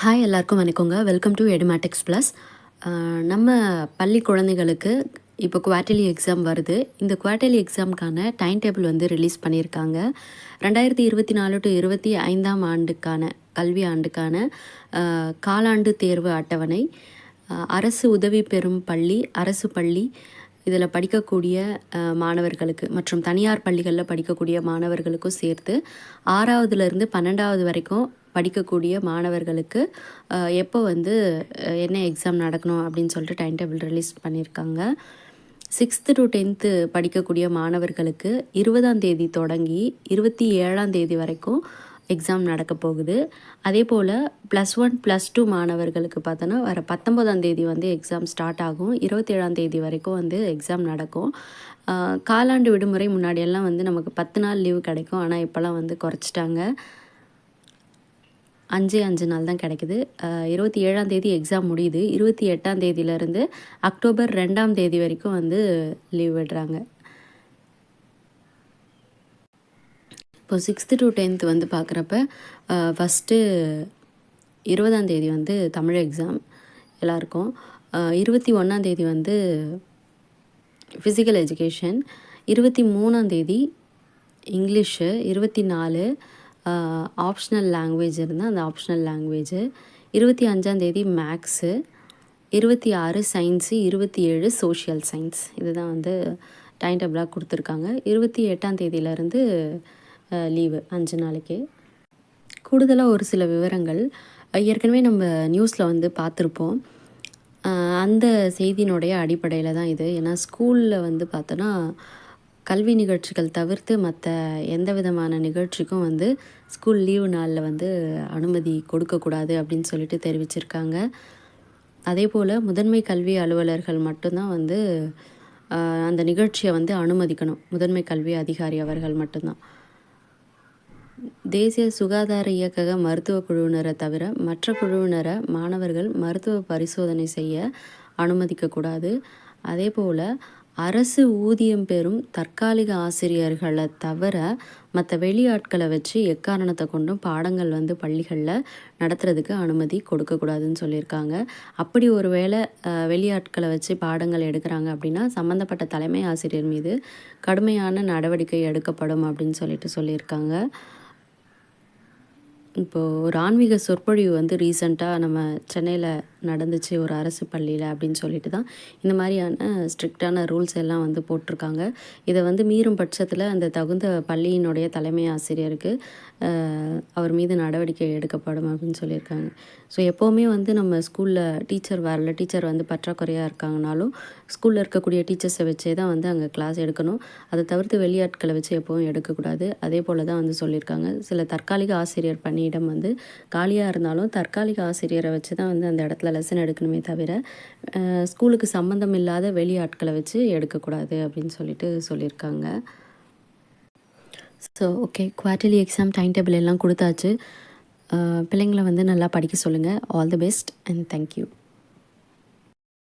Hi எல்லாருக்கும் வணக்கங்க. Welcome to Edumatics plus நம்ம பள்ளி குழந்தைகளுக்கு இப்போ குவார்ட்டர்லி எக்ஸாம் வருது. இந்த குவார்ட்டர்லி எக்ஸாமுக்கான டைம் டேபிள் வந்து ரிலீஸ் பண்ணியிருக்காங்க. ரெண்டாயிரத்தி இருபத்தி நாலு டு இருபத்தி ஐந்தாம் ஆண்டுக்கான கல்வி ஆண்டுக்கான காலாண்டு தேர்வு அட்டவணை. அரசு உதவி பெறும் பள்ளி அரசு பள்ளி. இதில் படிக்கக்கூடிய மாணவர்களுக்கு மற்றும் தனியார் பள்ளிகளில் படிக்கக்கூடிய மாணவர்களுக்கும் சேர்த்து ஆறாவதுலேருந்து பன்னெண்டாவது வரைக்கும் படிக்கக்கூடிய மாணவர்களுக்கு எப்போ வந்து என்ன எக்ஸாம் நடக்கணும் அப்படின்னு சொல்லிட்டு டைம் டேபிள் ரிலீஸ் பண்ணியிருக்காங்க சிக்ஸ்த்து டு டென்த்து படிக்கக்கூடிய மாணவர்களுக்கு இருபதாம் தேதி தொடங்கி இருபத்தி ஏழாம் தேதி வரைக்கும் எக்ஸாம் நடக்க போகுது. அதே போல் ப்ளஸ் ஒன் ப்ளஸ் டூ மாணவர்களுக்கு பார்த்தோன்னா வர பத்தொம்போதாம் தேதி வந்து எக்ஸாம் ஸ்டார்ட் ஆகும். இருபத்தேழாம் தேதி வரைக்கும் வந்து எக்ஸாம் நடக்கும். காலாண்டு விடுமுறை முன்னாடியெல்லாம் வந்து நமக்கு பத்து நாள் லீவு கிடைக்கும். ஆனால் இப்போல்லாம் வந்து குறைச்சிட்டாங்க. அஞ்சே அஞ்சு நாள் தான் கிடைக்குது. இருபத்தி ஏழாம் தேதி எக்ஸாம் முடியுது. இருபத்தி எட்டாம் தேதியிலேருந்து அக்டோபர் ரெண்டாம் தேதி வரைக்கும் வந்து லீவ் விடுறாங்க. இப்போ சிக்ஸ்த்து டு டென்த் வந்து பார்க்குறப்ப ஃபஸ்ட்டு இருபதாம் தேதி வந்து தமிழ் எக்ஸாம் எல்லாருக்கும். இருபத்தி ஒன்றாம் தேதி வந்து ஃபிசிக்கல் எஜுகேஷன் இருபத்தி மூணாம் தேதி இங்கிலீஷு. இருபத்தி நாலு ஆப்ஷனல் லாங்குவேஜ் இருந்தால் அந்த ஆப்ஷனல் லாங்குவேஜு இருபத்தி அஞ்சாந்தேதி மேக்ஸு இருபத்தி ஆறு சயின்ஸு இருபத்தி ஏழு சோஷியல் சயின்ஸ் இதுதான் வந்து டைம் டேபிளாக கொடுத்துருக்காங்க. இருபத்தி எட்டாம் தேதியிலேருந்து லீவு அஞ்சு நாளைக்கு. கூடுதலாக ஒரு சில விவரங்கள். ஏற்கனவே நம்ம நியூஸில் வந்து பார்த்துருப்போம். அந்த செய்தியினுடைய அடிப்படையில் தான் இது. ஏன்னா ஸ்கூலில் வந்து பார்த்தோன்னா கல்வி நிகழ்ச்சிகள் தவிர்த்து மற்ற எந்த விதமான நிகழ்ச்சிக்கும் வந்து ஸ்கூல் லீவு நாளில் வந்து அனுமதி கொடுக்கக்கூடாது அப்படின்னு சொல்லிட்டு தெரிவிச்சிருக்காங்க. அதே போல் முதன்மை கல்வி அலுவலர்கள் மட்டும்தான் வந்து அந்த நிகழ்ச்சியை வந்து அனுமதிக்கணும். முதன்மை கல்வி அதிகாரி அவர்கள் மட்டும்தான். தேசிய சுகாதார இயக்கக மருத்துவ குழுவினரை தவிர மற்ற குழுவினரை மாணவர்கள் மருத்துவ பரிசோதனை செய்ய அனுமதிக்கக்கூடாது. அதே போல் அரசு ஊதியம் பெறும் தற்காலிக ஆசிரியர்களை தவிர மற்ற வெளியாட்களை வச்சு எக்காரணத்தை கொண்டும் பாடங்கள் வந்து பள்ளிகளில் நடத்துறதுக்கு அனுமதி கொடுக்கக்கூடாதுன்னு சொல்லியிருக்காங்க. அப்படி ஒரு வேளை வெளியாட்களை வச்சு பாடங்கள் எடுக்கிறாங்க அப்படின்னா சம்மந்தப்பட்ட தலைமை ஆசிரியர் மீது கடுமையான நடவடிக்கை எடுக்கப்படும் அப்படின்னு சொல்லிட்டு சொல்லியிருக்காங்க. இப்போது ஒரு ஆன்மீக சொற்பொழிவு வந்து ரீசண்டாக நம்ம சென்னையில் நடந்துச்சு ஒரு அரசு பள்ளியில் அப்படின்னு சொல்லிட்டு தான் இந்த மாதிரியான ஸ்ட்ரிக்டான ரூல்ஸ் எல்லாம் வந்து போட்டிருக்காங்க. இதை வந்து மீறும் பட்சத்தில் அந்த தகுந்த பள்ளியினுடைய தலைமை ஆசிரியருக்கு அவர் மீது நடவடிக்கை எடுக்கப்படும் அப்படின்னு சொல்லியிருக்காங்க. ஸோ எப்போவுமே வந்து நம்ம ஸ்கூலில் டீச்சர் வரல டீச்சர் வந்து பற்றாக்குறையாக இருக்காங்கனாலும் ஸ்கூலில் இருக்கக்கூடிய டீச்சர்ஸை வச்சே தான் வந்து அங்கே கிளாஸ் எடுக்கணும். அதை தவிர்த்து வெளியாட்களை வச்சு எப்போவும் எடுக்கக்கூடாது. அதே போல் தான் வந்து சொல்லியிருக்காங்க. சில தற்காலிக ஆசிரியர் இடம் வந்து காலியாக இருந்தாலும் தற்காலிக ஆசிரியரை வச்சு தான் வந்து அந்த இடத்துல லெசன் எடுக்கணுமே தவிர ஸ்கூலுக்கு சம்மந்தம் இல்லாத வெளியாட்களை வச்சு எடுக்கக்கூடாது அப்படின்னு சொல்லிட்டு சொல்லியிருக்காங்க. So okay quarterly exam time table எல்லாம் கொடுத்தாச்சு. பிள்ளைங்களை வந்து நல்லா படிக்க சொல்லுங்கள் all the best and thank you